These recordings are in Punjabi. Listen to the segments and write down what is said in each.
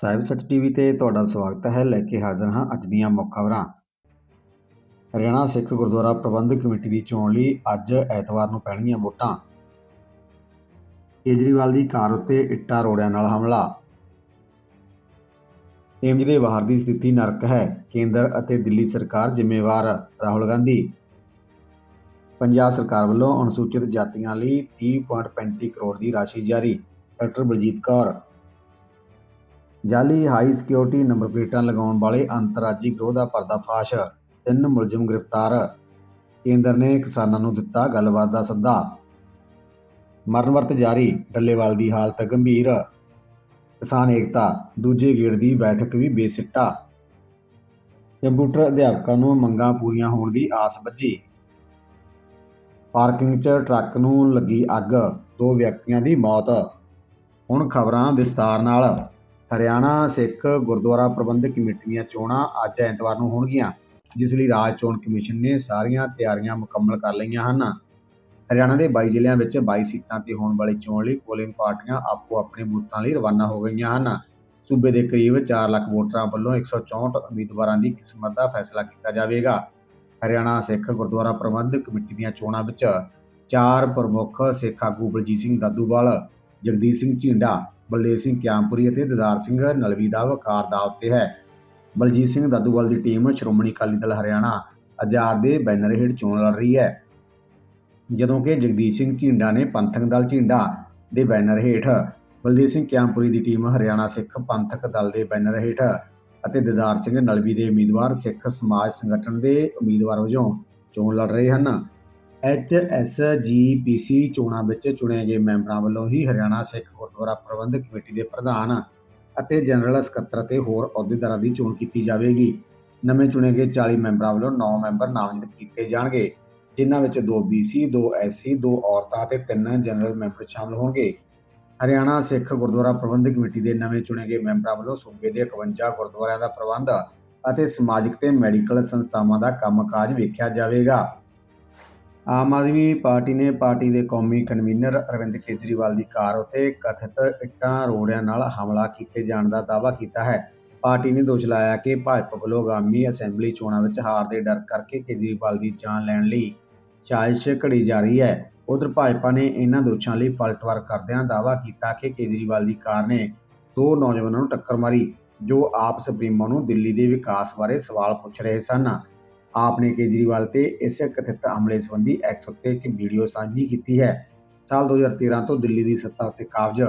ਸਾਹਿਬ ਸੱਚ ਟੀਵੀ ਤੇ ਤੁਹਾਡਾ ਸਵਾਗਤ ਹੈ। ਲੈ ਕੇ ਹਾਜ਼ਰ ਹਾਂ ਅੱਜ ਦੀਆਂ ਮੁੱਖ ਖਬਰਾਂ। ਹਰਿਆਣਾ ਸਿੱਖ ਗੁਰਦੁਆਰਾ ਪ੍ਰਬੰਧਕ ਕਮੇਟੀ ਦੀ ਚੋਣ ਲਈ ਅੱਜ ਐਤਵਾਰ ਨੂੰ ਪੈਣਗੀਆਂ ਵੋਟਾਂ। ਕੇਜਰੀਵਾਲ ਦੀ ਕਾਰ ਉੱਤੇ ਇੱਟਾਂ ਰੋੜਿਆਂ ਨਾਲ ਹਮਲਾ। ਏਮਜ ਦੇ ਬਾਹਰ ਦੀ ਸਥਿਤੀ ਨਰਕ ਹੈ। ਕੇਂਦਰ ਅਤੇ ਦਿੱਲੀ ਸਰਕਾਰ ਜ਼ਿੰਮੇਵਾਰ, ਰਾਹੁਲ ਗਾਂਧੀ। ਪੰਜਾਬ ਸਰਕਾਰ ਵੱਲੋਂ ਅਨੁਸੂਚਿਤ ਜਾਤੀਆਂ ਲਈ 30.35 ਕਰੋੜ ਦੀ ਰਾਸ਼ੀ ਜਾਰੀ। ਡਾਕਟਰ ਬਲਜੀਤ ਕੌਰ ਜਾਲੀ ਹਾਈ ਸਿਕਿਉਰਿਟੀ ਨੰਬਰ ਪਲੇਟਾਂ ਲਗਾਉਣ ਵਾਲੇ ਅੰਤਰਰਾਜੀ ਗਰੋਹ ਦਾ ਪਰਦਾਫਾਸ਼, ਤਿੰਨ ਮੁਲਜ਼ਮ ਗ੍ਰਿਫਤਾਰ। ਕੇਂਦਰ ਨੇ ਕਿਸਾਨਾਂ ਨੂੰ ਦਿੱਤਾ ਗੱਲਬਾਤ ਦਾ ਸੱਦਾ। ਮਰਨ ਵਰਤ ਜਾਰੀ, ਡੱਲੇਵਾਲ ਦੀ ਹਾਲਤ ਗੰਭੀਰ। ਕਿਸਾਨ ਏਕਤਾ, ਦੂਜੇ ਗੇੜ ਦੀ ਬੈਠਕ ਵੀ ਬੇਸਿੱਟਾ। ਕੰਪਿਊਟਰ ਅਧਿਆਪਕਾਂ ਨੂੰ ਮੰਗਾਂ ਪੂਰੀਆਂ ਹੋਣ ਦੀ ਆਸ ਬੱਝੀ ਪਾਰਕਿੰਗ 'ਚ ਟਰੱਕ ਨੂੰ ਲੱਗੀ ਅੱਗ, ਦੋ ਵਿਅਕਤੀਆਂ ਦੀ ਮੌਤ। ਹੁਣ ਖਬਰਾਂ ਵਿਸਤਾਰ ਨਾਲ। ਹਰਿਆਣਾ, ਸਿੱਖ, ਗੁਰਦੁਆਰਾ ਪ੍ਰਬੰਧਕ ਕਮੇਟੀ ਦੀਆਂ ਚੋਣਾਂ ਅੱਜ ਐਤਵਾਰ ਨੂੰ ਹੋਣਗੀਆਂ, ਜਿਸ ਲਈ ਰਾਜ ਚੋਣ ਕਮਿਸ਼ਨ ਨੇ ਸਾਰੀਆਂ ਤਿਆਰੀਆਂ ਮੁਕੰਮਲ ਕਰ ਲਈਆਂ ਹਨ। ਹਰਿਆਣਾ ਦੇ 22 ਜ਼ਿਲ੍ਹਿਆਂ ਵਿੱਚ 22 ਸੀਟਾਂ ਤੇ ਹੋਣ ਵਾਲੀ ਚੋਣ ਲਈ ਪੋਲਿੰਗ ਪਾਰਟੀਆਂ ਆਪੋ ਆਪਣੇ ਬੂਥਾਂ ਲਈ ਰਵਾਨਾ ਹੋ ਗਈਆਂ ਹਨ। ਸੂਬੇ ਦੇ ਕਰੀਬ 4 ਲੱਖ ਵੋਟਰਾਂ ਵੱਲੋਂ 164 ਉਮੀਦਵਾਰਾਂ ਦੀ ਕਿਸਮਤ ਦਾ ਫੈਸਲਾ ਕੀਤਾ ਜਾਵੇਗਾ। ਹਰਿਆਣਾ, ਸਿੱਖ, ਗੁਰਦੁਆਰਾ ਪ੍ਰਬੰਧਕ ਕਮੇਟੀ ਦੀਆਂ ਚੋਣਾਂ ਵਿੱਚ ਚਾਰ ਪ੍ਰਮੁੱਖ ਸਿੱਖ ਆਗੂ ਬਲਜੀਤ ਸਿੰਘ ਦਾਦੂਵਾਲ ਜਗਦੀਪ ਸਿੰਘ ਝੀਂਡਾ ਬਲਦੇਵ ਸਿੰਘ ਕਿਆਮਪੁਰੀ ਅਤੇ ਦਦਾਰ ਸਿੰਘ ਨਲਵੀ ਦਾ ਵਕਾਰ ਦਾ ਉੱਤੇ ਹੈ। ਬਲਜੀਤ ਸਿੰਘ ਦਾਦੂਵਾਲ ਦੀ ਟੀਮ ਸ਼੍ਰੋਮਣੀ ਅਕਾਲੀ ਦਲ ਹਰਿਆਣਾ ਆਜ਼ਾਦ ਦੇ ਬੈਨਰ ਹੇਠ ਚੋਣ ਲੜ ਰਹੀ ਹੈ। ਜਦੋਂ ਕਿ ਜਗਦੀਪ ਸਿੰਘ ਝੀਂਡਾ ਨੇ ਪੰਥਕ ਦਲ ਝੀਂਡਾ ਦੇ ਬੈਨਰ ਹੇਠ ਬਲਦੇਵ ਸਿੰਘ ਕਿਆਮਪੁਰੀ ਦੀ ਟੀਮ ਹਰਿਆਣਾ ਸਿੱਖ ਪੰਥਕ ਦਲ ਦੇ ਬੈਨਰ ਹੇਠ ਅਤੇ ਦਦਾਰ ਸਿੰਘ ਨਲਵੀ ਦੇ ਉਮੀਦਵਾਰ ਸਿੱਖ ਸਮਾਜ ਸੰਗਠਨ ਦੇ ਉਮੀਦਵਾਰ ਵਜੋਂ ਚੋਣ ਲੜ ਰਹੇ ਹਨ। ਐੱਚ ਐੱਸ ਜੀ ਪੀ ਸੀ ਚੋਣਾਂ ਵਿੱਚ ਚੁਣੇ ਗਏ ਮੈਂਬਰਾਂ ਵੱਲੋਂ ਹੀ ਹਰਿਆਣਾ ਸਿੱਖ ਗੁਰਦੁਆਰਾ ਪ੍ਰਬੰਧਕ ਕਮੇਟੀ ਦੇ ਪ੍ਰਧਾਨ ਅਤੇ ਜਨਰਲ ਸਕੱਤਰ ਅਤੇ ਹੋਰ ਅਹੁਦੇਦਾਰਾਂ ਦੀ ਚੋਣ ਕੀਤੀ ਜਾਵੇਗੀ। ਨਵੇਂ ਚੁਣੇ ਗਏ 40 ਮੈਂਬਰਾਂ ਵੱਲੋਂ 9 ਮੈਂਬਰ ਨਾਮਜ਼ਦ ਕੀਤੇ ਜਾਣਗੇ, ਜਿਨ੍ਹਾਂ ਵਿੱਚ 2 BC 2 SC 2 ਔਰਤਾਂ ਅਤੇ 3 ਜਨਰਲ ਮੈਂਬਰ ਸ਼ਾਮਲ ਹੋਣਗੇ। ਹਰਿਆਣਾ ਸਿੱਖ ਗੁਰਦੁਆਰਾ ਪ੍ਰਬੰਧਕ ਕਮੇਟੀ ਦੇ ਨਵੇਂ ਚੁਣੇ ਗਏ ਮੈਂਬਰਾਂ ਵੱਲੋਂ ਸੂਬੇ ਦੇ 51 ਗੁਰਦੁਆਰਿਆਂ ਦਾ ਪ੍ਰਬੰਧ ਅਤੇ ਸਮਾਜਿਕ ਤੇ ਮੈਡੀਕਲ ਸੰਸਥਾਵਾਂ ਦਾ ਕੰਮਕਾਜ ਵੇਖਿਆ ਜਾਵੇਗਾ। ਆਮ ਆਦਮੀ ਪਾਰਟੀ ਨੇ ਪਾਰਟੀ ਦੇ ਕੌਮੀ ਕਨਵੀਨਰ ਅਰਵਿੰਦ ਕੇਜਰੀਵਾਲ ਦੀ ਕਾਰ ਉੱਤੇ ਕਥਿਤ ਇੱਟਾਂ, ਰੋੜਿਆਂ ਨਾਲ ਹਮਲਾ ਕੀਤੇ ਜਾਣ ਦਾ ਦਾਅਵਾ ਕੀਤਾ ਹੈ। ਪਾਰਟੀ ਨੇ ਦੋਸ਼ ਲਾਇਆ ਕਿ ਭਾਜਪਾ ਵੱਲੋਂ ਆਗਾਮੀ ਅਸੈਂਬਲੀ ਚੋਣਾਂ ਵਿੱਚ ਹਾਰ ਦੇ ਡਰ ਕਰਕੇ ਕੇਜਰੀਵਾਲ ਦੀ ਜਾਨ ਲੈਣ ਲਈ ਸਾਜ਼ਿਸ਼ ਘੜੀ ਜਾ ਰਹੀ ਹੈ। ਉਧਰ ਭਾਜਪਾ ਨੇ ਇਹਨਾਂ ਦੋਸ਼ਾਂ ਲਈ ਪਲਟਵਾਰ ਕਰਦਿਆਂ ਦਾਅਵਾ ਕੀਤਾ ਕਿ ਕੇਜਰੀਵਾਲ ਦੀ ਕਾਰ ਨੇ ਦੋ ਨੌਜਵਾਨਾਂ ਨੂੰ ਟੱਕਰ ਮਾਰੀ, ਜੋ ਆਪ ਸੁਪਰੀਮੋ ਨੂੰ ਦਿੱਲੀ ਦੇ ਵਿਕਾਸ ਬਾਰੇ ਸਵਾਲ ਪੁੱਛ ਰਹੇ ਸਨ। ਆਪ ਨੇ ਕੇਜਰੀਵਾਲ ਤੇ ਇਸ ਕਥਿਤ ਹਮਲੇ ਸੰਬੰਧੀ ਐਕਸ ਉੱਤੇ ਇੱਕ ਵੀਡੀਓ ਸਾਂਝੀ ਕੀਤੀ ਹੈ। ਸਾਲ 2013 ਤੋਂ ਦਿੱਲੀ ਦੀ ਸੱਤਾ ਉੱਤੇ ਕਾਬਜ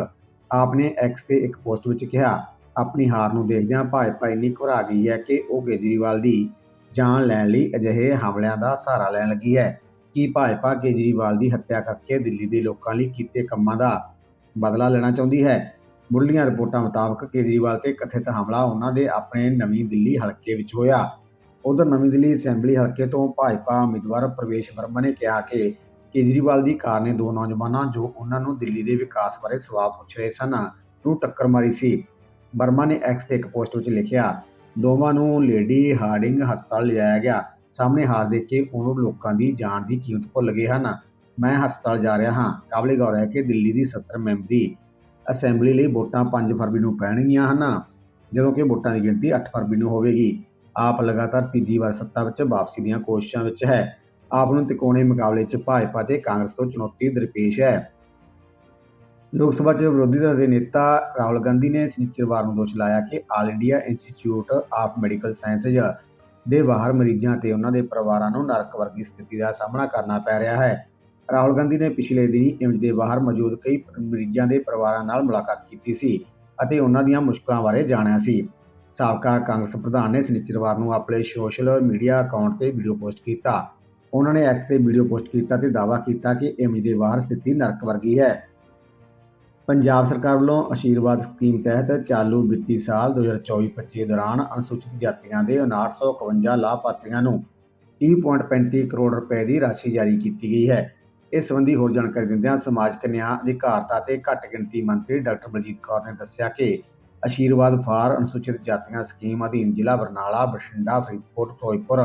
ਆਪ ਨੇ ਐਕਸ ਤੇ ਇੱਕ ਪੋਸਟ ਵਿੱਚ ਕਿਹਾ, ਆਪਣੀ ਹਾਰ ਨੂੰ ਦੇਖਦਿਆਂ ਭਾਜਪਾ ਇੰਨੀ ਘਬਰਾ ਗਈ ਹੈ ਕਿ ਉਹ ਕੇਜਰੀਵਾਲ ਦੀ ਜਾਨ ਲੈਣ ਲਈ ਅਜਿਹੇ ਹਮਲਿਆਂ ਦਾ ਸਹਾਰਾ ਲੈਣ ਲੱਗੀ ਹੈ। ਕਿ ਭਾਜਪਾ ਕੇਜਰੀਵਾਲ ਦੀ ਹੱਤਿਆ ਕਰਕੇ ਦਿੱਲੀ ਦੇ ਲੋਕਾਂ ਲਈ ਕੀਤੇ ਕੰਮਾਂ ਦਾ ਬਦਲਾ ਲੈਣਾ ਚਾਹੁੰਦੀ ਹੈ? ਮੁੱਢਲੀਆਂ ਰਿਪੋਰਟਾਂ ਮੁਤਾਬਕ ਕੇਜਰੀਵਾਲ ਤੇ ਕਥਿਤ ਹਮਲਾ ਉਹਨਾਂ ਦੇ ਆਪਣੇ ਨਵੀਂ ਦਿੱਲੀ ਹਲਕੇ ਵਿੱਚ ਹੋਇਆ। ਉਧਰ ਨਵੀਂ ਦਿੱਲੀ ਅਸੈਂਬਲੀ ਹਲਕੇ ਤੋਂ ਭਾਜਪਾ ਉਮੀਦਵਾਰ ਪ੍ਰਵੇਸ਼ ਵਰਮਾ ਨੇ ਕਿਹਾ ਕਿ ਕੇਜਰੀਵਾਲ ਦੀ ਕਾਰ ਨੇ ਦੋ ਨੌਜਵਾਨਾਂ ਜੋ ਉਹਨਾਂ ਨੂੰ ਦਿੱਲੀ ਦੇ ਵਿਕਾਸ ਬਾਰੇ ਸਵਾਲ ਪੁੱਛ ਰਹੇ ਸਨ ਨੂੰ ਟੱਕਰ ਮਾਰੀ ਸੀ। ਵਰਮਾ ਨੇ ਐਕਸ ਤੇ ਇੱਕ ਪੋਸਟ ਵਿੱਚ ਲਿਖਿਆ, ਦੋਵਾਂ ਨੂੰ ਲੇਡੀ ਹਾਰਡਿੰਗ ਹਸਪਤਾਲ ਲਿਜਾਇਆ ਗਿਆ। ਸਾਹਮਣੇ ਹਾਰ ਦੇਖ ਕੇ ਉਹਨਾਂ ਲੋਕਾਂ ਦੀ ਜਾਨ ਦੀ ਕੀਮਤ ਭੁੱਲ ਗਏ ਹਨ। ਮੈਂ ਹਸਪਤਾਲ ਜਾ ਰਿਹਾ ਹਾਂ। ਕਾਬਲੇ ਗੌਰ ਹੈ ਕਿ ਦਿੱਲੀ ਦੀ 70 ਮੈਂਬਰੀ ਅਸੈਂਬਲੀ ਲਈ ਵੋਟਾਂ 5 ਫਰਵਰੀ ਨੂੰ ਪੈਣਗੀਆਂ ਹਨ, ਜਦੋਂ ਕਿ ਵੋਟਾਂ ਦੀ ਗਿਣਤੀ 8 ਫਰਵਰੀ ਨੂੰ ਹੋਵੇਗੀ। ਆਪ ਲਗਾਤਾਰ ਤੀਜੀ ਵਾਰ ਸੱਤਾ ਵਿੱਚ ਵਾਪਸੀ ਦੀਆਂ ਕੋਸ਼ਿਸ਼ਾਂ ਵਿੱਚ ਹੈ। ਆਪ ਨੂੰ ਤਿਕੋਣੇ ਮੁਕਾਬਲੇ 'ਚ ਭਾਜਪਾ ਤੇ ਕਾਂਗਰਸ ਤੋਂ ਚੁਣੌਤੀ ਦਰਪੇਸ਼ ਹੈ। ਲੋਕ ਸਭਾ 'ਚ ਵਿਰੋਧੀ ਧਿਰ ਦੇ ਨੇਤਾ ਰਾਹੁਲ ਗਾਂਧੀ ਨੇ ਸ਼ਨੀਚਰਵਾਰ ਨੂੰ ਦੋਸ਼ ਲਾਇਆ ਕਿ All India Institute of Medical Sciences ਦੇ ਬਾਹਰ ਮਰੀਜ਼ਾਂ ਤੇ ਉਹਨਾਂ ਦੇ ਪਰਿਵਾਰਾਂ ਨੂੰ ਨਰਕ ਵਰਗੀ ਸਥਿਤੀ ਦਾ ਸਾਹਮਣਾ ਕਰਨਾ ਪੈ ਰਿਹਾ ਹੈ। ਰਾਹੁਲ ਗਾਂਧੀ ਨੇ ਪਿਛਲੇ ਦਿਨੀ ਇਮਜ ਦੇ ਬਾਹਰ ਮੌਜੂਦ ਕਈ ਮਰੀਜ਼ਾਂ ਦੇ ਪਰਿਵਾਰਾਂ ਨਾਲ ਮੁਲਾਕਾਤ ਕੀਤੀ ਸੀ ਅਤੇ ਉਹਨਾਂ ਦੀਆਂ ਮੁਸ਼ਕਲਾਂ ਬਾਰੇ ਜਾਣਿਆ ਸੀ। ਸਾਬਕਾ ਕਾਂਗਰਸ ਪ੍ਰਧਾਨ ਨੇ ਸ਼ਨੀਚਰਵਾਰ ਨੂੰ ਆਪਣੇ ਸੋਸ਼ਲ ਮੀਡੀਆ ਅਕਾਊਂਟ ਤੇ ਵੀਡੀਓ ਪੋਸਟ ਕੀਤਾ। ਉਹਨਾਂ ਨੇ ਐਕਸ ਤੇ ਵੀਡੀਓ ਪੋਸਟ ਕੀਤਾ ਤੇ ਦਾਅਵਾ ਕੀਤਾ ਕਿ ਇਮਜ ਦੇ ਬਾਹਰ ਸਥਿਤੀ ਨਰਕ ਵਰਗੀ ਹੈ। ਪੰਜਾਬ ਸਰਕਾਰ ਵੱਲੋਂ ਆਸ਼ੀਰਵਾਦ ਸਕੀਮ ਤਹਿਤ ਚਾਲੂ ਵਿੱਤੀ ਸਾਲ 2024-25 ਦੌਰਾਨ ਅਨੁਸੂਚਿਤ ਜਾਤੀਆਂ ਦੇ 5951 ਲਾਭਪਾਤਰੀਆਂ ਨੂੰ 30.35 ਕਰੋੜ ਰੁਪਏ ਦੀ ਰਾਸ਼ੀ ਜਾਰੀ ਕੀਤੀ ਗਈ ਹੈ। ਇਸ ਸੰਬੰਧੀ ਹੋਰ ਜਾਣਕਾਰੀ ਦਿੰਦਿਆਂ ਸਮਾਜਿਕ ਨਿਆਂ ਅਧਿਕਾਰਤਾ ਤੇ ਘੱਟ ਗਿਣਤੀ ਮੰਤਰੀ ਡਾਕਟਰ ਬਲਜੀਤ ਕੌਰ ਨੇ ਦੱਸਿਆ ਕਿ ਆਸ਼ੀਰਵਾਦ ਫਾਰ ਅਨੁਸੂਚਿਤ ਜਾਤੀਆਂ ਸਕੀਮ ਅਧੀਨ ਜ਼ਿਲ੍ਹਾ ਬਰਨਾਲਾ, ਬਠਿੰਡਾ, ਫਰੀਦਕੋਟ, ਫਿਰੋਜ਼ਪੁਰ,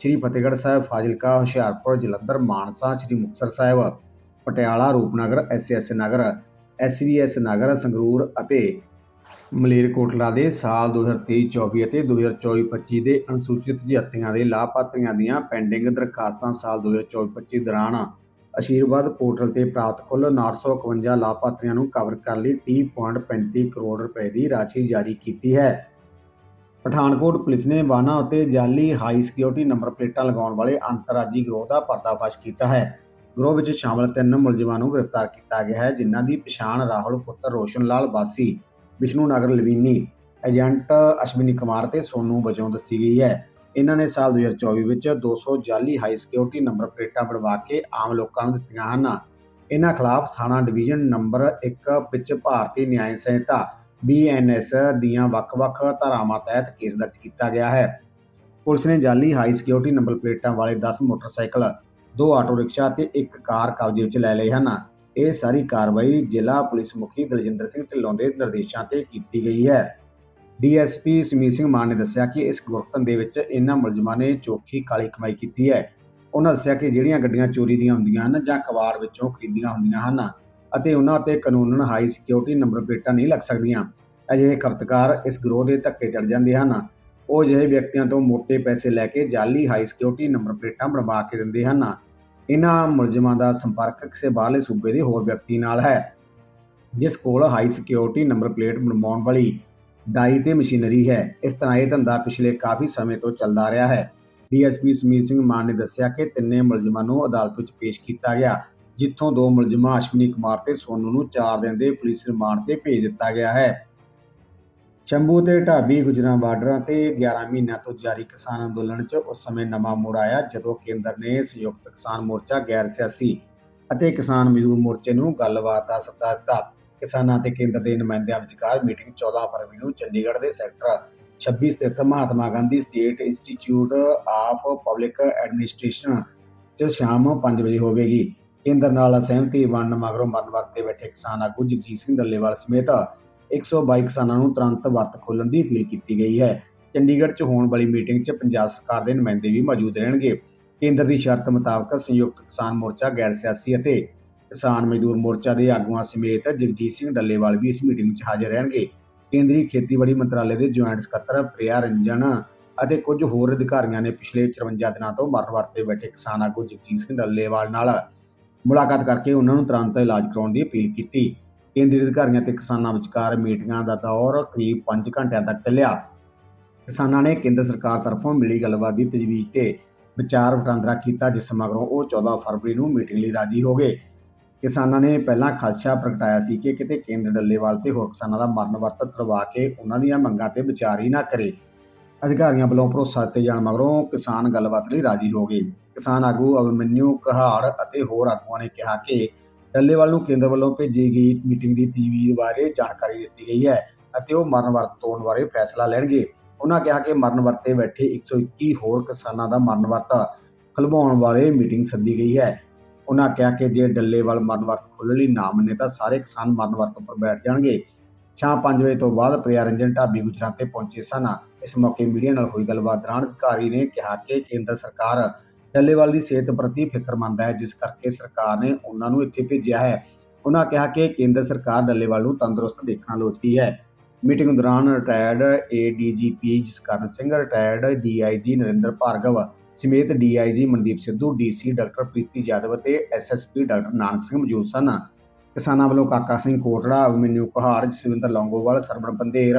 ਸ੍ਰੀ ਫਤਿਹਗੜ੍ਹ ਸਾਹਿਬ, ਫਾਜ਼ਿਲਕਾ, ਹੁਸ਼ਿਆਰਪੁਰ, ਜਲੰਧਰ, ਮਾਨਸਾ, ਸ੍ਰੀ ਮੁਕਤਸਰ ਸਾਹਿਬ, ਪਟਿਆਲਾ, ਰੂਪਨਗਰ ਐਸਐਸ ਨਗਰ, ਐਸਵੀਐਸ ਨਗਰ, ਸੰਗਰੂਰ ਅਤੇ ਮਲੇਰਕੋਟਲਾ ਦੇ ਸਾਲ 2023-24 ਅਤੇ 2024-25 ਦੇ ਅਨੁਸੂਚਿਤ ਜਾਤੀਆਂ ਦੇ ਲਾਭਪਾਤਰੀਆਂ ਦੀਆਂ ਪੈਂਡਿੰਗ ਦਰਖਾਸਤਾਂ ਸਾਲ 2024-25 ਦੌਰਾਨ ਆਸ਼ੀਰਵਾਦ ਪੋਰਟਲ ਤੇ ਪ੍ਰਾਪਤ ਕੁੱਲ 951 ਲਾਭਪਾਤਰੀਆਂ ਨੂੰ ਕਵਰ ਕਰਨ ਲਈ 30.35 ਕਰੋੜ ਰੁਪਏ ਦੀ ਰਾਸ਼ੀ ਜਾਰੀ ਕੀਤੀ ਹੈ। ਪਠਾਨਕੋਟ ਪੁਲਿਸ ਨੇ ਵਾਹਨਾਂ ਉੱਤੇ ਜਾਲੀ ਹਾਈ ਸਿਕਿਉਰਿਟੀ ਨੰਬਰ ਪਲੇਟਾਂ ਲਗਾਉਣ ਵਾਲੇ ਅੰਤਰਰਾਜੀ ਗਰੋਹ ਦਾ ਪਰਦਾਫਾਸ਼ ਕੀਤਾ ਹੈ। ਗਰੋਹ ਵਿੱਚ ਸ਼ਾਮਲ ਤਿੰਨ ਮੁਲਜ਼ਮਾਂ ਨੂੰ ਗ੍ਰਿਫਤਾਰ ਕੀਤਾ ਗਿਆ ਹੈ, ਜਿਨ੍ਹਾਂ ਦੀ ਪਛਾਣ ਰਾਹੁਲ, ਪੁੱਤਰ ਰੋਸ਼ਨ ਲਾਲ ਵਾਸੀ ਵਿਸ਼ਨੂੰ ਨਗਰ ਲਵੀਨੀ, ਏਜੰਟ ਅਸ਼ਵਨੀ ਕੁਮਾਰ ਤੇ ਸੋਨੂ ਵਜੋਂ ਦੱਸੀ ਗਈ ਹੈ। ਇਹਨਾਂ ਨੇ ਸਾਲ 2024 ਵਿੱਚ 200 ਜਾਲੀ ਹਾਈ ਸਿਕਿਉਰਿਟੀ ਨੰਬਰ ਪਲੇਟਾਂ ਬਣਵਾ ਕੇ ਆਮ ਲੋਕਾਂ ਨੂੰ ਦਿੱਤੀਆਂ ਹਨ। ਇਹਨਾਂ ਖਿਲਾਫ ਥਾਣਾ ਡਿਵੀਜ਼ਨ ਨੰਬਰ 1 ਵਿੱਚ ਭਾਰਤੀ ਨਿਆਂ ਸੰਹਿਤਾ ਬੀਐਨਐਸ ਦੀਆਂ ਵੱਖ-ਵੱਖ ਧਾਰਾਵਾਂ ਤਹਿਤ ਕੇਸ ਦਰਜ ਕੀਤਾ ਗਿਆ ਹੈ। ਪੁਲਿਸ ਨੇ ਜਾਲੀ ਹਾਈ ਸਿਕਿਉਰਿਟੀ ਨੰਬਰ ਪਲੇਟਾਂ ਵਾਲੇ 10 ਮੋਟਰਸਾਈਕਲ, ਦੋ ਆਟੋ ਰਿਕਸ਼ਾ ਤੇ ਇੱਕ ਕਾਰ ਕਬਜ਼ੇ ਵਿੱਚ ਲੈ ਲਏ ਹਨ। ਇਹ ਸਾਰੀ ਕਾਰਵਾਈ ਜ਼ਿਲ੍ਹਾ ਪੁਲਿਸ ਮੁਖੀ ਦਲਜਿੰਦਰ ਸਿੰਘ ਢਿੱਲੋਂ ਦੇ ਨਿਰਦੇਸ਼ਾਂ ਤੇ ਕੀਤੀ ਗਈ ਹੈ। ਡੀਐਸਪੀ ਸਮੀਰ ਸਿੰਘ ਮਾਨ ਨੇ ਦੱਸਿਆ ਕਿ ਇਸ ਗੁਰਤਨ ਦੇ ਵਿੱਚ ਇਹਨਾਂ ਮੁਲਜ਼ਮਾਂ ਨੇ ਚੋਖੀ ਕਾਲੀ ਕਮਾਈ ਕੀਤੀ ਹੈ। ਉਹਨਾਂ ਦੱਸਿਆ ਕਿ ਜਿਹੜੀਆਂ ਗੱਡੀਆਂ ਚੋਰੀ ਦੀਆਂ ਹੁੰਦੀਆਂ ਹਨ ਜਾਂ ਕਬਾੜ ਵਿੱਚੋਂ ਖਰੀਦੀਆਂ ਹੁੰਦੀਆਂ ਹਨ ਅਤੇ ਉਹਨਾਂ 'ਤੇ ਕਾਨੂੰਨਨ ਹਾਈ ਸਿਕਿਉਰਿਟੀ ਨੰਬਰ ਪਲੇਟਾਂ ਨਹੀਂ ਲੱਗ ਸਕਦੀਆਂ। ਅਜਿਹੇ ਖਪਤਕਾਰ ਇਸ ਗਰੋਹ ਦੇ ਧੱਕੇ ਚੜ ਜਾਂਦੇ ਹਨ। ਉਹ ਅਜਿਹੇ ਵਿਅਕਤੀਆਂ ਤੋਂ ਮੋٹے ਪੈਸੇ ਲੈ ਕੇ ਜਾਲੀ ਹਾਈ ਸਿਕਿਉਰਿਟੀ ਨੰਬਰ ਪਲੇਟਾਂ ਬਣਵਾ ਕੇ ਦਿੰਦੇ ਹਨ। ਇਹਨਾਂ ਮੁਲਜ਼ਮਾਂ ਦਾ ਸੰਪਰਕ ਕਿਸੇ ਬਾਹਰਲੇ ਸੂਬੇ ਦੇ ਹੋਰ ਵਿਅਕਤੀ ਨਾਲ ਹੈ, ਜਿਸ ਕੋਲ ਹਾਈ ਸਿਕਿਉਰਿਟੀ ਨੰਬਰ ਪਲੇਟ ਬਣਵਾਉਣ ਵਾਲੀ ਡਾਈ ਤੇ ਮਸ਼ੀਨਰੀ ਹੈ। ਇਸ ਤਰ੍ਹਾਂ ਇਹ ਧੰਦਾ ਪਿਛਲੇ ਕਾਫੀ ਸਮੇਂ ਤੋਂ ਚੱਲਦਾ ਰਿਹਾ ਹੈ। ਡੀਐਸਪੀ ਸਮੀਰ ਸਿੰਘ ਮਾਨ ਨੇ ਦੱਸਿਆ ਕਿ ਤਿੰਨੇ ਮੁਲਜ਼ਮਾਂ ਨੂੰ ਅਦਾਲਤ ਵਿੱਚ ਪੇਸ਼ ਕੀਤਾ ਗਿਆ, ਜਿੱਥੋਂ ਦੋ ਮੁਲਜ਼ਮਾਂ ਅਸ਼ਵਨੀ ਕੁਮਾਰ ਤੇ ਸੋਨੂ ਨੂੰ 4 ਦਿਨ ਦੇ ਪੁਲਿਸ ਰਿਮਾਂਡ ਤੇ ਭੇਜ ਦਿੱਤਾ ਗਿਆ ਹੈ। ਸ਼ੰਭੂ ਤੇ ਢਾਬੀ ਗੁਜਰਾਂ ਬਾਰਡਰਾਂ ਤੇ 11 ਮਹੀਨਿਆਂ ਤੋਂ ਜਾਰੀ ਕਿਸਾਨ ਅੰਦੋਲਨ 'ਚ ਉਸ ਸਮੇਂ ਨਵਾਂ ਮੋੜ ਆਇਆ ਜਦੋਂ ਕੇਂਦਰ ਨੇ ਸੰਯੁਕਤ ਕਿਸਾਨ ਮੋਰਚਾ ਗੈਰ ਸਿਆਸੀ ਅਤੇ ਕਿਸਾਨ ਮਜ਼ਦੂਰ ਮੋਰਚੇ ਨੂੰ ਗੱਲਬਾਤ ਦਾ ਸੱਦਾ ਦਿੱਤਾ। ਕਿਸਾਨਾਂ ਤੇ ਕੇਂਦਰ ਦੇ ਨੁਮਾਇੰਦਿਆਂ ਵਿਚਕਾਰ ਮੀਟਿੰਗ 14 ਫਰਵਰੀ ਨੂੰ ਚੰਡੀਗੜ੍ਹ ਦੇ ਸੈਕਟਰ 26 ਸਥਿਤ Mahatma Gandhi State Institute of Public Administration 'ਚ ਸ਼ਾਮ 5 ਵਜੇ ਹੋਵੇਗੀ। ਕੇਂਦਰ ਨਾਲ ਅਸਹਿਮਤੀ ਵੰਡ ਮਗਰੋਂ ਮਰਨ ਵਰਤੇ ਬੈਠੇ ਕਿਸਾਨ ਆਗੂ ਜਗਜੀਤ ਸਿੰਘ ਡੱਲੇਵਾਲ ਸਮੇਤ 122 ਕਿਸਾਨਾਂ ਨੂੰ ਤੁਰੰਤ ਵਰਤ ਖੋਲ੍ਹਣ ਦੀ ਅਪੀਲ ਕੀਤੀ ਗਈ ਹੈ। ਚੰਡੀਗੜ੍ਹ 'ਚ ਹੋਣ ਵਾਲੀ ਮੀਟਿੰਗ 'ਚ ਪੰਜਾਬ ਸਰਕਾਰ ਦੇ ਨੁਮਾਇੰਦੇ ਵੀ ਮੌਜੂਦ ਰਹਿਣਗੇ। ਕੇਂਦਰ ਦੀ ਸ਼ਰਤ ਮੁਤਾਬਕ ਸੰਯੁਕਤ ਕਿਸਾਨ ਮੋਰਚਾ ਗੈਰ ਸਿਆਸੀ ਅਤੇ ਕਿਸਾਨ ਮਜ਼ਦੂਰ ਮੋਰਚਾ ਦੇ ਆਗੂਆਂ ਸਮੇਤ ਜਗਜੀਤ ਸਿੰਘ ਡੱਲੇਵਾਲ ਵੀ ਇਸ ਮੀਟਿੰਗ ਵਿੱਚ ਹਾਜ਼ਰ ਰਹਿਣਗੇ। ਕੇਂਦਰੀ ਖੇਤੀਬਾੜੀ ਮੰਤਰਾਲੇ ਦੇ ਜੁਆਇੰਟ ਸਕੱਤਰ ਪ੍ਰਿਆ ਰੰਜਨ ਅਤੇ ਕੁਝ ਹੋਰ ਅਧਿਕਾਰੀਆਂ ਨੇ ਪਿਛਲੇ 54 ਦਿਨਾਂ ਤੋਂ ਮਰਨ ਵਰਤੇ ਬੈਠੇ ਕਿਸਾਨ ਆਗੂ ਜਗਜੀਤ ਸਿੰਘ ਡੱਲੇਵਾਲ ਨਾਲ ਮੁਲਾਕਾਤ ਕਰਕੇ ਉਹਨਾਂ ਨੂੰ ਤੁਰੰਤ ਇਲਾਜ ਕਰਾਉਣ ਦੀ ਅਪੀਲ ਕੀਤੀ। ਕੇਂਦਰੀ ਅਧਿਕਾਰੀਆਂ ਤੇ ਕਿਸਾਨਾਂ ਵਿਚਕਾਰ ਮੀਟਿੰਗਾਂ ਦਾ ਦੌਰ ਕਰੀਬ 5 ਘੰਟਿਆਂ ਤੱਕ ਚੱਲਿਆ। ਕਿਸਾਨਾਂ ਨੇ ਕੇਂਦਰ ਸਰਕਾਰ ਤਰਫੋਂ ਮਿਲੀ ਗੱਲਬਾਤ ਦੀ ਤਜਵੀਜ਼ ਤੇ ਵਿਚਾਰ ਵਟਾਂਦਰਾ ਕੀਤਾ, ਜਿਸ ਮਗਰੋਂ ਉਹ 14 ਫਰਵਰੀ ਨੂੰ ਮੀਟਿੰਗ ਲਈ ਰਾਜੀ ਹੋ ਗਏ। ਕਿਸਾਨਾਂ ਨੇ ਪਹਿਲਾਂ ਖਦਸ਼ਾ ਪ੍ਰਗਟਾਇਆ ਸੀ ਕਿ ਕਿਤੇ ਕੇਂਦਰ ਡੱਲੇਵਾਲ ਤੇ ਹੋਰ ਕਿਸਾਨਾਂ ਦਾ ਮਰਨ ਵਰਤ ਤੁੜਵਾ ਕੇ ਉਹਨਾਂ ਦੀਆਂ ਮੰਗਾਂ ਤੇ ਵਿਚਾਰ ਹੀ ਨਾ ਕਰੇ। ਅਧਿਕਾਰੀਆਂ ਵੱਲੋਂ ਭਰੋਸਾ ਦਿੱਤੇ ਜਾਣ ਮਗਰੋਂ ਕਿਸਾਨ ਗੱਲਬਾਤ ਲਈ ਰਾਜੀ ਹੋ ਗਏ। ਕਿਸਾਨ ਆਗੂ ਅਭਿਮਨਿਊ ਕਹਾੜ ਅਤੇ ਹੋਰ ਆਗੂਆਂ ਨੇ ਕਿਹਾ ਕਿ ਡੱਲੇਵਾਲ ਨੂੰ ਕੇਂਦਰ ਵੱਲੋਂ ਭੇਜੀ ਗਈ ਮੀਟਿੰਗ ਦੀ ਤਜਵੀਜ਼ ਬਾਰੇ ਜਾਣਕਾਰੀ ਦਿੱਤੀ ਗਈ ਹੈ ਅਤੇ ਉਹ ਮਰਨ ਵਰਤ ਤੋੜਨ ਬਾਰੇ ਫੈਸਲਾ ਲੈਣਗੇ। ਉਹਨਾਂ ਕਿਹਾ ਕਿ ਮਰਨ ਵਰਤੇ ਬੈਠੇ 121 ਹੋਰ ਕਿਸਾਨਾਂ ਦਾ ਮਰਨ ਵਰਤ ਖਲਵਾਉਣ ਬਾਰੇ ਮੀਟਿੰਗ ਸੱਦੀ ਗਈ ਹੈ। ਉਹਨਾਂ ਕਿਹਾ ਕਿ ਜੇ ਡੱਲੇਵਾਲ ਮਰਨ ਵਰਤ ਖੋਲ੍ਹਣ ਲਈ ਨਾ ਮੰਨੇ ਤਾਂ ਸਾਰੇ ਕਿਸਾਨ ਮਰਨ ਵਰਤ ਉੱਪਰ ਬੈਠ ਜਾਣਗੇ। ਸ਼ਾਮ 5 ਵਜੇ ਤੋਂ ਬਾਅਦ ਪ੍ਰਿਆ ਰੰਜਨ ਢਾਬੀ ਗੁਜਰਾਤ ਤੇ ਪਹੁੰਚੇ ਸਨ। ਇਸ ਮੌਕੇ ਮੀਡੀਆ ਨਾਲ ਹੋਈ ਗੱਲਬਾਤ ਦੌਰਾਨ ਅਧਿਕਾਰੀ ਨੇ ਕਿਹਾ ਕਿ ਕੇਂਦਰ ਸਰਕਾਰ ਡੱਲੇਵਾਲ ਦੀ ਸਿਹਤ ਪ੍ਰਤੀ ਫਿਕਰਮੰਦ ਹੈ, ਜਿਸ ਕਰਕੇ ਸਰਕਾਰ ਨੇ ਉਹਨਾਂ ਨੂੰ ਇੱਥੇ ਭੇਜਿਆ ਹੈ। ਉਹਨਾਂ ਕਿਹਾ ਕਿ ਕੇਂਦਰ ਸਰਕਾਰ ਡੱਲੇਵਾਲ ਨੂੰ ਤੰਦਰੁਸਤ ਦੇਖਣਾ ਲੋਚਦੀ ਹੈ। ਮੀਟਿੰਗ ਦੌਰਾਨ retired ADGP Jaskaran Singh retired DIG Narinder Bhargav ਸਮੇਤ DIG Mandeep Sidhu DC doctor Preeti Yadav ਅਤੇ ਐਸਐਸਪੀ ਡਾਕਟਰ ਨਾਨਕ ਸਿੰਘ ਮੌਜੂਦ ਸਨ। ਕਿਸਾਨਾਂ ਵੱਲੋਂ ਕਾਕਾ ਸਿੰਘ ਕੋਟੜਾ ਅਭਿਮਨਿਊ ਕੁਹਾੜ, ਜਸਵਿੰਦਰ ਲੌਂਗੋਵਾਲ ਸਰਵਣ ਬੰਦੇਰ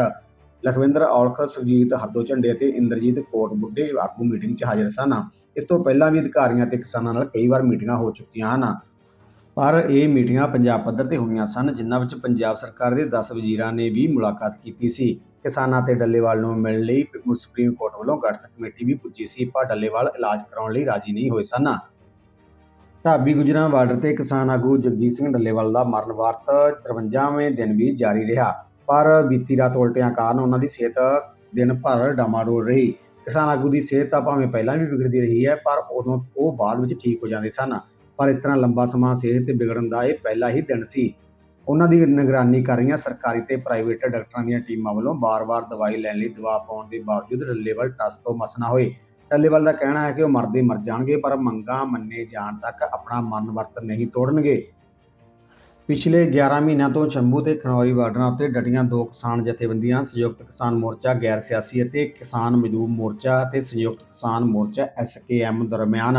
ਲਖਵਿੰਦਰ ਔਲਖ, ਸੁਰਜੀਤ ਹਰਦੋ ਝੰਡੇ ਅਤੇ ਇੰਦਰਜੀਤ ਕੋਟ ਬੁੱਢੇ ਆਗੂ ਮੀਟਿੰਗ 'ਚ ਹਾਜ਼ਰ ਸਨ। ਇਸ ਤੋਂ ਪਹਿਲਾਂ ਵੀ ਅਧਿਕਾਰੀਆਂ ਤੇ ਕਿਸਾਨਾਂ ਨਾਲ ਕਈ ਵਾਰ ਮੀਟਿੰਗਾਂ ਹੋ ਚੁੱਕੀਆਂ ਹਨ। ਪਰ ਇਹ ਮੀਟਿੰਗਾਂ ਪੰਜਾਬ ਪੱਧਰ ਤੇ ਹੋਈਆਂ ਸਨ, ਜਿਨ੍ਹਾਂ ਵਿੱਚ ਪੰਜਾਬ ਸਰਕਾਰ ਦੇ 10 ਵਜ਼ੀਰਾਂ ਨੇ ਵੀ ਮੁਲਾਕਾਤ ਕੀਤੀ ਸੀ। ਕਿਸਾਨਾਂ ਤੇ ਡੱਲੇਵਾਲ ਨੂੰ ਮਿਲਣ ਲਈ ਸੁਪਰੀਮ ਕੋਰਟ ਵੱਲੋਂ ਗਠਿਤ ਕਮੇਟੀ ਵੀ ਪੁੱਜੀ ਸੀ, ਪਰ ਡੱਲੇਵਾਲ ਇਲਾਜ ਕਰਾਉਣ ਲਈ ਰਾਜੀ ਨਹੀਂ ਹੋਏ ਸਨ। ਢਾਬੀ ਗੁਜਰਾਂ ਬਾਰਡਰ ਤੇ ਕਿਸਾਨ ਆਗੂ ਜਗਜੀਤ ਸਿੰਘ ਡੱਲੇਵਾਲ ਦਾ ਮਰਨ ਵਰਤ 54ਵੇਂ ਦਿਨ ਵੀ ਜਾਰੀ ਰਿਹਾ, ਪਰ ਬੀਤੀ ਰਾਤ ਉਲਟਿਆਂ ਕਾਰਨ ਉਹਨਾਂ ਦੀ ਸਿਹਤ ਦਿਨ ਭਰ ਡਾਮਾਡੋਲ ਰਹੀ। ਕਿਸਾਨ ਆਗੂ ਦੀ ਸਿਹਤ ਤਾਂ ਭਾਵੇਂ ਪਹਿਲਾਂ ਵੀ ਵਿਗੜਦੀ ਰਹੀ ਹੈ, ਪਰ ਉਦੋਂ ਉਹ ਬਾਅਦ ਵਿੱਚ ਠੀਕ ਹੋ ਜਾਂਦੇ ਸਨ। ਪਰ ਇਸ ਤਰ੍ਹਾਂ ਲੰਬਾ ਸਮਾਂ ਸਿਹਤ ਤੇ ਵਿਗੜਨ ਦਾ ਇਹ ਪਹਿਲਾ ਹੀ ਦਿਨ ਸੀ। ਉਹਨਾਂ ਦੀ ਨਿਗਰਾਨੀ ਕਰ ਰਹੀਆਂ ਸਰਕਾਰੀ ਤੇ ਪ੍ਰਾਈਵੇਟ ਡਾਕਟਰਾਂ ਦੀਆਂ ਟੀਮਾਂ ਵੱਲੋਂ ਵਾਰ ਵਾਰ ਦਵਾਈ ਲੈਣ ਲਈ ਦਵਾ ਪਾਉਣ ਦੇ ਬਾਵਜੂਦ ਡੱਲੇਵਾਲ ਟਸ ਤੋਂ ਮਸ ਨਾ ਹੋਏ। ਡੱਲੇਵਾਲ ਦਾ ਕਹਿਣਾ ਹੈ ਕਿ ਉਹ ਮਰਦੇ ਮਰ ਜਾਣਗੇ, ਪਰ ਮੰਗਾਂ ਮੰਨੇ ਜਾਣ ਤੱਕ ਆਪਣਾ ਮਨ ਵਰਤ ਨਹੀਂ ਤੋੜਨਗੇ। ਪਿਛਲੇ 11 ਮਹੀਨਿਆਂ ਤੋਂ ਜੰਮੂ ਤੇ ਖਨੌਰੀ ਬਾਰਡਰਾਂ ਉੱਤੇ ਡਟੀਆਂ ਦੋ ਕਿਸਾਨ ਜਥੇਬੰਦੀਆਂ, ਸੰਯੁਕਤ ਕਿਸਾਨ ਮੋਰਚਾ, ਗੈਰ ਸਿਆਸੀ ਅਤੇ ਕਿਸਾਨ ਮਜ਼ਦੂਰ ਮੋਰਚਾ ਅਤੇ ਸੰਯੁਕਤ ਕਿਸਾਨ ਮੋਰਚਾ ਐਸਕੇਐਮ ਦਰਮਿਆਨ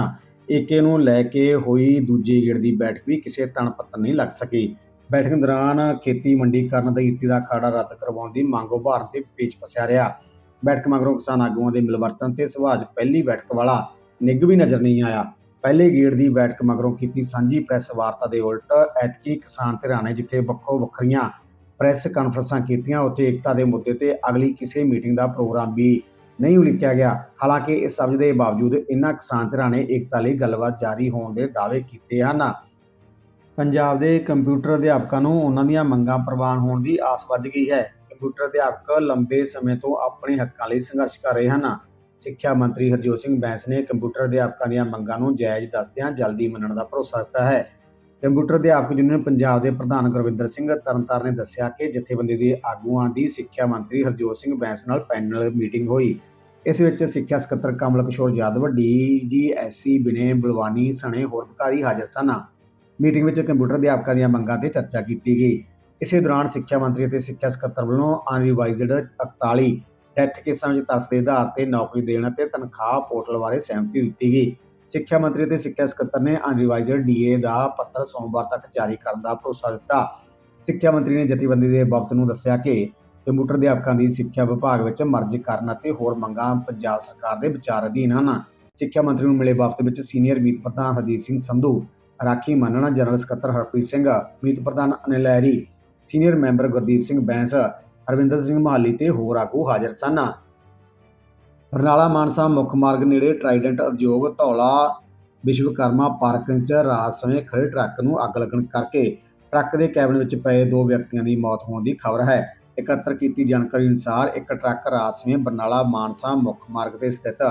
ਏਕੇ ਨੂੰ ਲੈ ਕੇ ਹੋਈ ਦੂਜੇ ਗੇੜ ਦੀ ਬੈਠਕ ਵੀ ਕਿਸੇ ਤਣ ਪੱਤਰ ਨਹੀਂ ਲੱਗ ਸਕੀ। ਬੈਠਕ ਦੌਰਾਨ ਖੇਤੀ ਮੰਡੀਕਰਨ ਦੀ ਨੀਤੀ ਦਾ ਅਖਾੜਾ ਰੱਦ ਕਰਵਾਉਣ ਦੀ ਮੰਗ ਉਭਾਰਨ ਤੇ ਪੇਚ ਪਸਿਆ ਰਿਹਾ। ਬੈਠਕ ਮਗਰੋਂ ਕਿਸਾਨ ਆਗੂਆਂ ਦੇ ਮਿਲਵਰਤਨ ਤੇ ਸੁਭਾਅ ਪਹਿਲੀ ਬੈਠਕ ਵਾਲਾ ਨਿੱਘ ਵੀ ਨਜ਼ਰ ਨਹੀਂ ਆਇਆ। ਪਹਿਲੇ ਗੇੜ ਦੀ ਬੈਠਕ ਮਗਰੋਂ ਕੀਤੀ ਸਾਂਝੀ ਪ੍ਰੈਸ ਵਾਰਤਾ ਦੇ ਉਲਟ ਐਤਕੀ ਕਿਸਾਨ ਧਿਰਾਂ ਨੇ ਜਿੱਥੇ ਵੱਖੋ ਵੱਖਰੀਆਂ ਪ੍ਰੈਸ ਕਾਨਫਰੰਸਾਂ ਕੀਤੀਆਂ, ਉੱਥੇ ਏਕਤਾ ਦੇ ਮੁੱਦੇ ਤੇ ਅਗਲੀ ਕਿਸੇ ਮੀਟਿੰਗ ਦਾ ਪ੍ਰੋਗਰਾਮ ਵੀ ਨਹੀਂ ਉਲੀਕਿਆ ਗਿਆ। ਹਾਲਾਂਕਿ ਇਸ ਸਮਝ ਦੇ ਬਾਵਜੂਦ ਇਨ੍ਹਾਂ ਕਿਸਾਨ ਧਿਰਾਂ ਨੇ ਏਕਤਾ ਲਈ ਗੱਲਬਾਤ ਜਾਰੀ ਹੋਣ ਦੇ ਦਾਅਵੇ ਕੀਤੇ ਹਨ। ਪੰਜਾਬ ਦੇ ਕੰਪਿਊਟਰ ਅਧਿਆਪਕਾਂ ਨੂੰ ਉਹਨਾਂ ਦੀਆਂ ਮੰਗਾਂ ਪ੍ਰਵਾਨ ਹੋਣ ਦੀ ਆਸ ਵੱਧ ਗਈ ਹੈ। ਕੰਪਿਊਟਰ ਅਧਿਆਪਕ ਲੰਬੇ ਸਮੇਂ ਤੋਂ ਆਪਣੇ ਹੱਕਾਂ ਲਈ ਸੰਘਰਸ਼ ਕਰ ਰਹੇ ਹਨ। ਸਿੱਖਿਆ ਮੰਤਰੀ ਹਰਜੋਤ ਸਿੰਘ ਬੈਂਸ ਨੇ ਕੰਪਿਊਟਰ ਅਧਿਆਪਕਾਂ ਦੀਆਂ ਮੰਗਾਂ ਨੂੰ ਜਾਇਜ਼ ਦੱਸਦਿਆਂ ਜਲਦੀ ਮੰਨਣ ਦਾ ਭਰੋਸਾ ਦਿੱਤਾ ਹੈ। ਕੰਪਿਊਟਰ ਅਧਿਆਪਕ ਯੂਨੀਅਨ ਪੰਜਾਬ ਦੇ ਪ੍ਰਧਾਨ ਗੁਰਵਿੰਦਰ ਸਿੰਘ ਤਰਨਤਾਰਨ ਨੇ ਦੱਸਿਆ ਕਿ ਜਥੇਬੰਦੀ ਦੇ ਆਗੂਆਂ ਦੀ ਸਿੱਖਿਆ ਮੰਤਰੀ ਹਰਜੋਤ ਸਿੰਘ ਬੈਂਸ ਨਾਲ ਪੈਨਲ ਮੀਟਿੰਗ ਹੋਈ। ਇਸ ਵਿੱਚ ਸਿੱਖਿਆ ਸਕੱਤਰ ਕਮਲ ਕਿਸ਼ੋਰ ਯਾਦਵ ਡੀਜੀਐਸਸੀ ਬਿਨੇ ਬਲਵਾਨੀ ਸਣੇ ਹੋਰ ਅਧਿਕਾਰੀ ਹਾਜ਼ਰ ਸਨ। ਮੀਟਿੰਗ ਵਿੱਚ ਕੰਪਿਊਟਰ ਅਧਿਆਪਕਾਂ ਦੀਆਂ ਮੰਗਾਂ ਤੇ ਚਰਚਾ ਕੀਤੀ ਗਈ। ਇਸੇ ਦੌਰਾਨ ਸਿੱਖਿਆ ਮੰਤਰੀ ਅਤੇ ਸਿੱਖਿਆ ਸਕੱਤਰ ਵੱਲੋਂ ਅਨਰਿਵਾਈਜ਼ਡ 41 ਡੈਥ ਕੇਸਾਂ ਵਿੱਚ ਤਰਸ ਦੇ ਆਧਾਰ ਤੇ ਨੌਕਰੀ ਦੇਣ ਅਤੇ ਤਨਖਾਹ ਪੋਰਟਲ ਬਾਰੇ ਸਹਿਮਤੀ ਦਿੱਤੀ ਗਈ। ਸਿੱਖਿਆ ਮੰਤਰੀ ਅਤੇ ਸਿੱਖਿਆ ਸਕੱਤਰ ਨੇ ਅਨਰਿਵਾਈਜ਼ਡ ਡੀਏ ਦਾ ਪੱਤਰ ਸੋਮਵਾਰ ਤੱਕ ਜਾਰੀ ਕਰਨ ਦਾ ਭਰੋਸਾ ਦਿੱਤਾ। ਸਿੱਖਿਆ ਮੰਤਰੀ ਨੇ ਜਥੇਬੰਦੀ ਦੇ ਵਕਤ ਨੂੰ ਦੱਸਿਆ ਕਿ ਕੰਪਿਊਟਰ ਅਧਿਆਪਕਾਂ ਦੀ ਸਿੱਖਿਆ ਵਿਭਾਗ ਵਿੱਚ ਮਰਜ਼ੀ ਕਰਨ ਅਤੇ ਹੋਰ ਮੰਗਾਂ ਪੰਜਾਬ ਸਰਕਾਰ ਦੇ ਵਿਚਾਰ ਅਧੀਨ ਹਨ। ਸਿੱਖਿਆ ਮੰਤਰੀ ਨੂੰ ਮਿਲੇ ਵਫਦ ਵਿੱਚ ਸੀਨੀਅਰ ਮੀਤ ਪ੍ਰਧਾਨ ਹਰਜੀਤ ਸਿੰਘ ਸੰਧੂ ਰਾਖੀ ਮੰਨਣਾ ਜਨਰਲ ਸਕੱਤਰ ਹਰਪ੍ਰੀਤ ਸਿੰਘ, ਮੀਤ ਪ੍ਰਧਾਨ ਅਨਿਲ ਐਰੀ ਸੀਨੀਅਰ ਮੈਂਬਰ ਗੁਰਦੀਪ ਸਿੰਘ ਬੈਂਸ, ਹਰਵਿੰਦਰ ਸਿੰਘ ਮਹਾਲੀ ਤੇ ਹੋਰ ਆਗੂ ਹਾਜ਼ਰ ਸਨ। ਬਰਨਾਲਾ ਮਾਨਸਾ ਮੁੱਖ ਮਾਰਗ ਨੇੜੇ ਟਰਾਈਡੈਂਟ ਉਦਯੋਗ ਧੌਲਾ ਵਿਸ਼ਵਕਰਮਾ ਪਾਰਕਿੰਗ 'ਚ ਰਾਤ ਸਮੇਂ ਖੜੇ ਟਰੱਕ ਨੂੰ ਅੱਗ ਲੱਗਣ ਕਰਕੇ ਟਰੱਕ ਦੇ ਕੈਬਨ ਵਿੱਚ ਪਏ ਦੋ ਵਿਅਕਤੀਆਂ ਦੀ ਮੌਤ ਹੋਣ ਦੀ ਖਬਰ ਹੈ। ਇਕੱਤਰ ਕੀਤੀ ਜਾਣਕਾਰੀ ਅਨੁਸਾਰ ਇੱਕ ਟਰੱਕ ਰਾਤ ਸਮੇਂ ਬਰਨਾਲਾ ਮਾਨਸਾ ਮੁੱਖ ਮਾਰਗ ਤੇ ਸਥਿਤ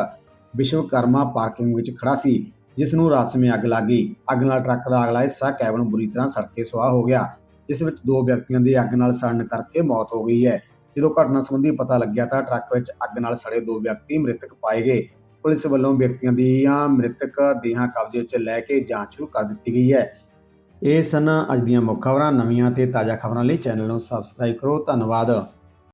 ਵਿਸ਼ਵਕਰਮਾ ਪਾਰਕਿੰਗ ਵਿੱਚ ਖੜਾ ਸੀ। ਜਿਸ ਨੂੰ ਰਾਤ ਸਮੇਂ ਅੱਗ ਲੱਗ ਗਈ। ਅੱਗ ਨਾਲ ਟਰੱਕ ਦਾ ਅਗਲਾ ਹਿੱਸਾ ਕੈਬਨ ਬੁਰੀ ਤਰ੍ਹਾਂ ਸੜ ਕੇ ਸੁਆਹ ਹੋ ਗਿਆ। ਜਿਸ ਵਿੱਚ ਦੋ ਵਿਅਕਤੀਆਂ ਦੀ ਅੱਗ ਨਾਲ ਸੜਨ ਕਰਕੇ ਮੌਤ ਹੋ ਗਈ ਹੈ। ਜਦੋਂ ਘਟਨਾ ਸੰਬੰਧੀ ਪਤਾ ਲੱਗਿਆ ਤਾਂ ਟਰੱਕ ਵਿੱਚ ਅੱਗ ਨਾਲ ਸੜੇ ਦੋ ਵਿਅਕਤੀ ਮ੍ਰਿਤਕ ਪਾਏ ਗਏ। ਪੁਲਿਸ ਵੱਲੋਂ ਵਿਅਕਤੀਆਂ ਦੀਆਂ ਮ੍ਰਿਤਕ ਦੇਹਾਂ ਕਬਜ਼ੇ ਵਿੱਚ ਲੈ ਕੇ ਜਾਂਚ ਸ਼ੁਰੂ ਕਰ ਦਿੱਤੀ ਗਈ ਹੈ। ਇਹ ਸਨ ਅੱਜ ਦੀਆਂ ਮੁੱਖ ਖਬਰਾਂ। ਨਵੀਆਂ ਤੇ ਤਾਜ਼ਾ ਖਬਰਾਂ ਲਈ ਚੈਨਲ ਨੂੰ ਸਬਸਕ੍ਰਾਈਬ ਕਰੋ। ਧੰਨਵਾਦ।